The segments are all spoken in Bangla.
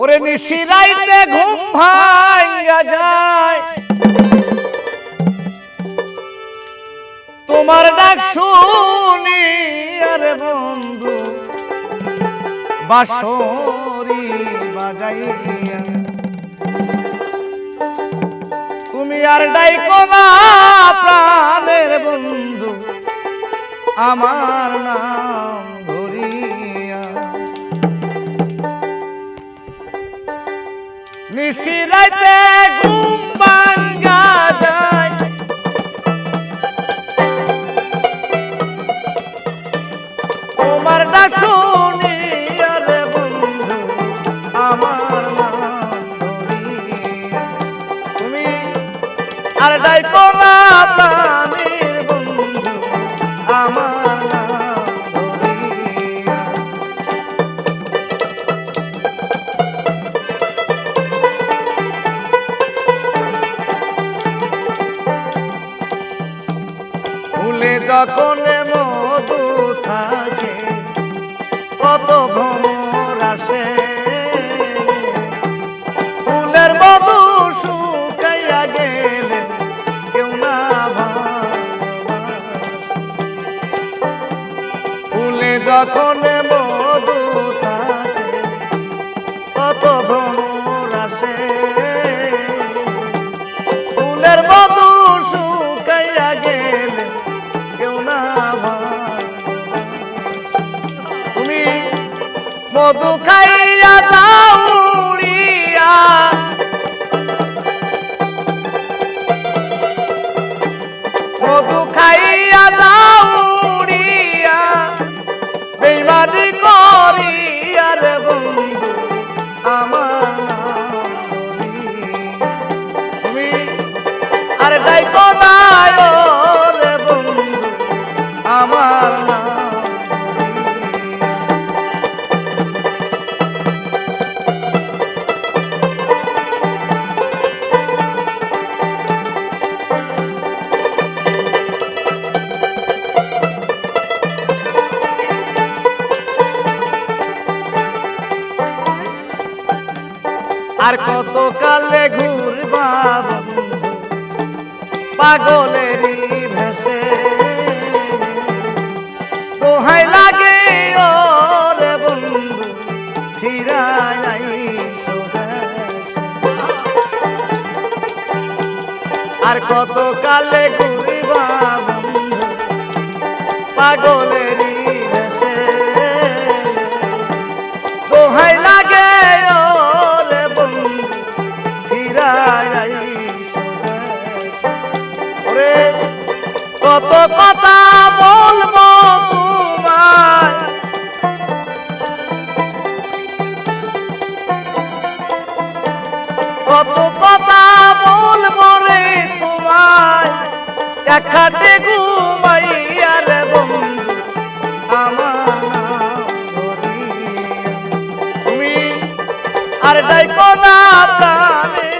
ওরে নিশিরাইতে ঘুম ভাইয়া যায়। তোমার ডাক শুনি, আরে বন্ধু, বাঁশরি বাজাইয়া। তুমি আর ডাইকো না প্রাণের বন্ধু, আমার নাম নিশিরাইতে ঘুম ভাঙ্গা যায়। তোমার ডাক শুনি আরে বন্ধু আমার তুমি। আর ডাইকো না ফুলে যখন মধু থাকে, কত ভ্রমর আসে ফুলের মধু শুকাইয়া গেলে কেউ না। ফুলে যখন মধু থাকে, কত ভ্রমর আসে ফুলের মধু মধু খাইয়া যাও উড়িয়া মধু খাইয়া যাও উড়িয়া বেইমানি করিয়া রে বন্ধু আমার। তুমি আর ডাইকো না আর কত কালে ঘুরবা পাগলেরই ভেসে দোহাই লাগে আর কত কালে ঘুরবা পাগলেরই আর ডাইকো না প্রাণের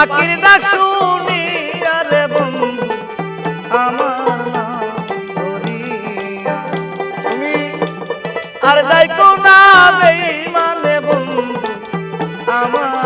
পাখির ডাক শুনি আরে বন্ধু আমার তুমি। আর ডাইকো না বেইমানে বন্ধু আমার